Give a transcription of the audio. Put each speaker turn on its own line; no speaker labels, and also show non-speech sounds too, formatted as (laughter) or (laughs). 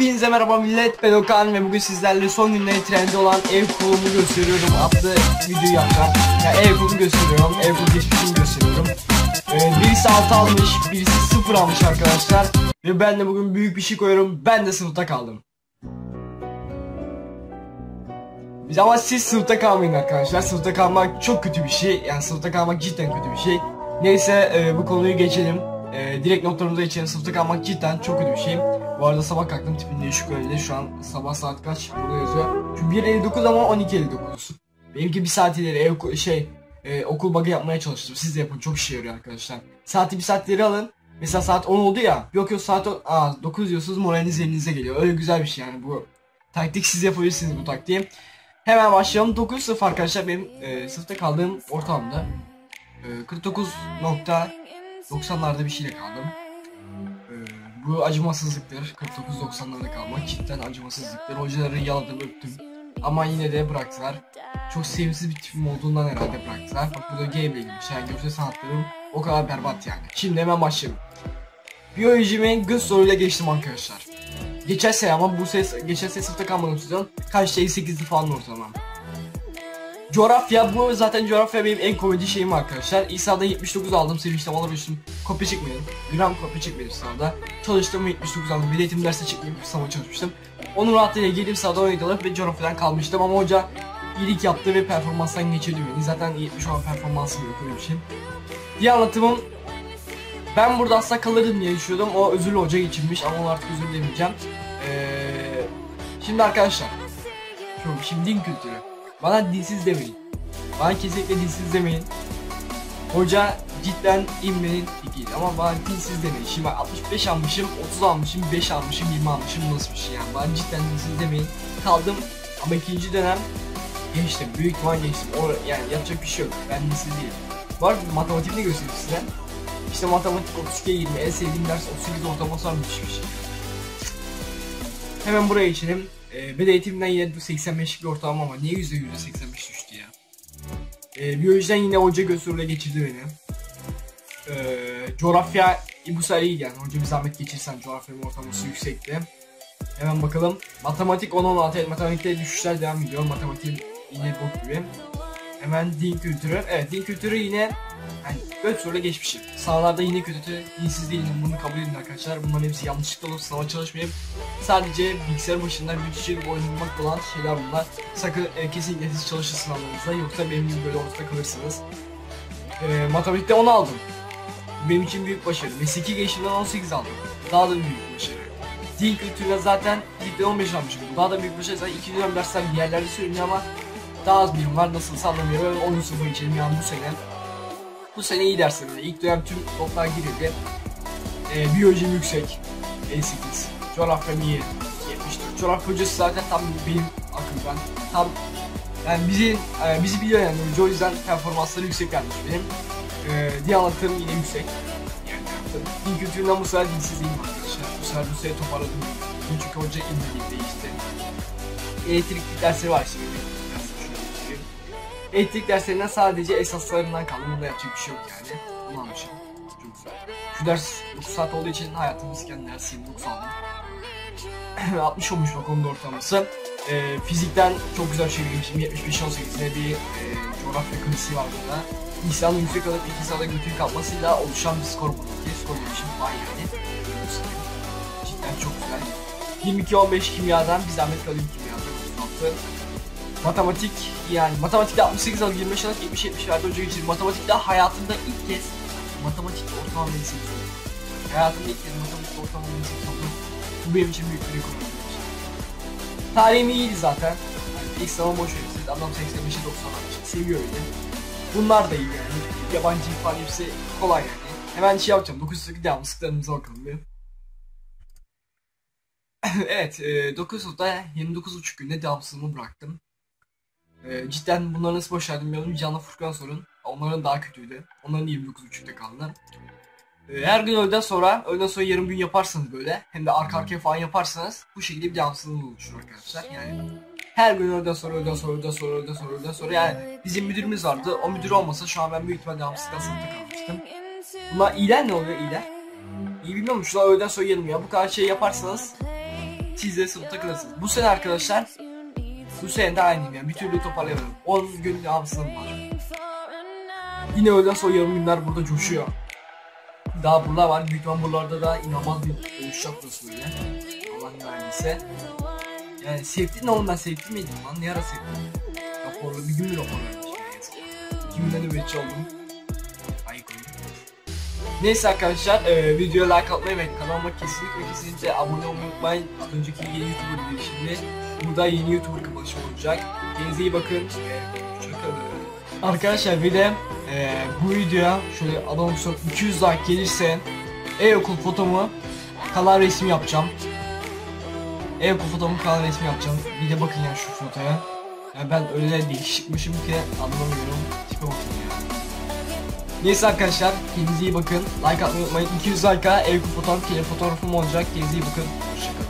Hepinize merhaba millet ben Okan ve bugün sizlerle son günleri trendi olan ev kurulumu gösteriyorum adlı video yapacağım. Yani ev kurulumu gösteriyorum, ev kurulumu geçmişini gösteriyorum. Ee, birisi 6 almış, birisi 0 almış arkadaşlar. Ve ben de bugün büyük bir şey koyuyorum, ben de sınıfta kaldım. Ama siz sınıfta kalmayın arkadaşlar. Sınıfta kalmak çok kötü bir şey. Yani sınıfta kalmak cidden kötü bir şey. Neyse e, bu konuyu geçelim. E, direkt notlarımıza geçelim. Sınıfta kalmak cidden çok kötü bir şey. Bu arada sabah kalktım tipin değişik öyle. Şu an sabah saat kaç? Burada yazıyor. Çünkü 1.59 ama 12.59. Benimki bir saat ileri ev şey e, okul bug'ı yapmaya çalıştım. Siz de yapın çok işe yarıyor arkadaşlar. Saati bir saat ileri alın. Mesela saat 10 oldu ya. Yok yok saat 10, aa, 9 diyorsunuz moraliniz yerinize geliyor. Öyle güzel bir şey yani bu. Taktik siz yapabilirsiniz bu taktiği. Hemen başlayalım. 9 sınıf arkadaşlar benim e, sınıfta kaldığım ortamda. E, 49.90'larda bir şeyle kaldım. Bu acımasızlıktır. 49.90'larda kalmak cidden acımasızlıktır. Hocaları yaladım öptüm. Ama yine de bıraktılar. Çok sevimsiz bir tipim olduğundan herhalde bıraktılar. Bak burada game ile şey. Görsel sanatlarım o kadar berbat yani. Şimdi hemen başlayalım. Biyolojimin göz soruyla geçtim arkadaşlar. Geçen sene ama bu ses geçen sene sınıfta kalmadım sizden. Kaç şey 8'li falan ortalamam. Coğrafya bu zaten coğrafya benim en komedi şeyim arkadaşlar. İsa'da 79 aldım sevinçten alabilirsin. Kopya çekmedim. Gram kopya çekmedim sınavda. Çalıştım 79 aldım. Bir de eğitim dersi çekmeyip sınava çalışmıştım. Onun rahatlığıyla girdim sınavda 17 alıp ve coğrafyadan kalmıştım ama hoca iyilik yaptı ve performanstan geçirdi beni. Zaten 70 olan performansım yok öyle bir şey. Diğer anlatımım ben burada aslında kalırdım diye düşünüyordum. O özürlü hoca geçirmiş ama onu artık özür demeyeceğim. Ee, şimdi arkadaşlar. Şimdi din kültürü. Bana dinsiz demeyin. Bana kesinlikle dinsiz demeyin. Hoca cidden immenin ikiydi ama bana dinsiz demeyin. Şimdi ben 65 almışım, 30 almışım, 5 almışım, 20 almışım nasıl bir şey yani. Bana cidden dinsiz demeyin. Kaldım ama ikinci dönem geçtim. Büyük ihtimal geçtim. O, yani yapacak bir şey yok. Ben dinsiz değilim. Bu arada matematiğini göstereyim size. İşte matematik 32'ye 20 en sevdiğim ders 38 ortalaması var müthiş bir şey. Hemen buraya geçelim. Ee, beden eğitimden yine 85'lik bir ortalama ama niye %100 85 düştü ya? Ee, biyolojiden yine hoca gösterule geçirdi beni. Ee, coğrafya bu sefer iyi yani. Hoca bir zahmet geçirsen coğrafyanın ortalaması yüksekti. Hemen bakalım. Matematik 10-16 evet, matematikte düşüşler devam ediyor. Matematik yine bok gibi. Hemen din kültürü. Evet din kültürü yine yani göt soruyla geçmişim. Sınavlarda yine kötü, dinsiz değilim bunu kabul edin arkadaşlar. Bunların hepsi yanlışlıkla olup sınava çalışmayıp sadece bilgisayar başında bütçeli oynamak olan şeyler bunlar. Sakın e, kesinlikle siz çalışın sınavlarınızda yoksa benim gibi böyle ortada kalırsınız. E, matematikte 10 aldım. Benim için büyük başarı. Mesleki gelişimden 18 aldım. Daha da büyük başarı. Din kültürüne zaten ilk 15 almışım. Daha da büyük başarı. Zaten 2 dönem dersler bir yerlerde söyleniyor ama daha az birim var nasıl sallamıyor. 10 sınıfı geçelim yani bu sene. Bu sene iyi derslerimde. İlk dönem tüm toplar girildi. Ee, biyolojim yüksek. 58. Coğrafyam iyi. 74. Coğrafya hocası zaten tam benim akıldan. Tam yani bizi e, bizi biliyor yani hoca o yüzden performansları yüksek gelmiş benim. Ee, diğer yine yüksek. Yani din kültüründen bu sefer dinsizliğim arkadaşlar. Bu sefer bu sene toparladım. Çünkü hoca indirdi işte. Elektrikli dersleri var işte benim. Elektrik derslerinden sadece esaslarından kaldım. Bunda yapacak bir şey yok yani. Bunu almışım. Çok. Şu ders 9 saat olduğu için hayatımı siken ders 29 (clears throat) aldım. 60 olmuş bak onun ortalaması. E, fizikten çok güzel bir şey bilmişim. 75-18'de bir e, coğrafya klasiği var burada. İnsanın yüksek alıp iki sırada götürü kalmasıyla oluşan bir skor bu. Bir skor demişim vay yani. Cidden çok güzel. 22-15 kimyadan bir zahmet kalayım kimyadan. 36. Matematik yani matematikte 68 alıp 25 alıp 70 70 verdi hoca geçirdi. Matematikte hayatımda ilk kez matematik ortalama 58 Hayatımda ilk kez matematik ortalama 58 aldım. Bu benim için büyük bir rekor Tarihim iyiydi zaten. Yani ilk sınava boş verirsiniz. Adam 85'e 90 almış. Seviyor öyle. Bunlar da iyi yani. Yabancı falan hepsi kolay yani. Hemen şey yapacağım. 900'deki devamsızlıklarımıza bakalım bir. (laughs) evet, e, 9 sınıfta 29,5 günde devamsızlığımı bıraktım. E, cidden bunları nasıl başardım bilmiyorum. Can'la Furkan sorun. Onların daha kötüydü. Onların 29.5'te kaldı. E, her gün öğleden sonra, öğleden sonra yarım gün yaparsanız böyle, hem de arka arkaya falan yaparsanız bu şekilde bir devamsızlığınız oluşur arkadaşlar. Yani her gün öğleden sonra, öğleden sonra, öğleden sonra, öğleden sonra, öğleden sonra yani bizim müdürümüz vardı. O müdür olmasa şu an ben büyük ihtimalle devamsızlıktan sınıfta kalmıştım. Bunlar iyiler ne oluyor iyiler? İyi bilmiyorum şuna öğleden sonra yarım ya. Bu kadar şey yaparsanız teaser sınıf takılırsınız. Bu sene arkadaşlar bu de aynıyım yani bir türlü toparlayamadım. 10 gün havasım var. Yine öğleden sonra yarım günler burada coşuyor. Daha buralar var. Büyük ihtimal buralarda da inanılmaz bir oluşacak burası böyle. Allah verdiyse. Yani sevdin oğlum ben sevdim miydim lan? Ne ara sevdim? Raporlu bir gün mü rapor vermiş. İki günden nöbetçi oldum. Neyse arkadaşlar e, videoya like atmayı ve kanalıma kesinlikle kesinlikle abone olmayı unutmayın. Önceki yeni YouTuber girişimde burada yeni YouTuber kapanışı olacak. Kendinize iyi bakın. Hoşçakalın. Arkadaşlar bir de e, bu videoya şöyle adam son 200 like gelirse e-okul fotomu kalan resim yapacağım. E-okul fotomu kalan resmi yapacağım. Bir de bakın ya şu fotoya. Ya ben öyle değişikmişim ki anlamıyorum. Tipe bakın ya. Neyse arkadaşlar kendinize iyi bakın. Like atmayı unutmayın. 200 like'a ev fotoğraf, fotoğrafım olacak. Kendinize iyi bakın. Hoşçakalın.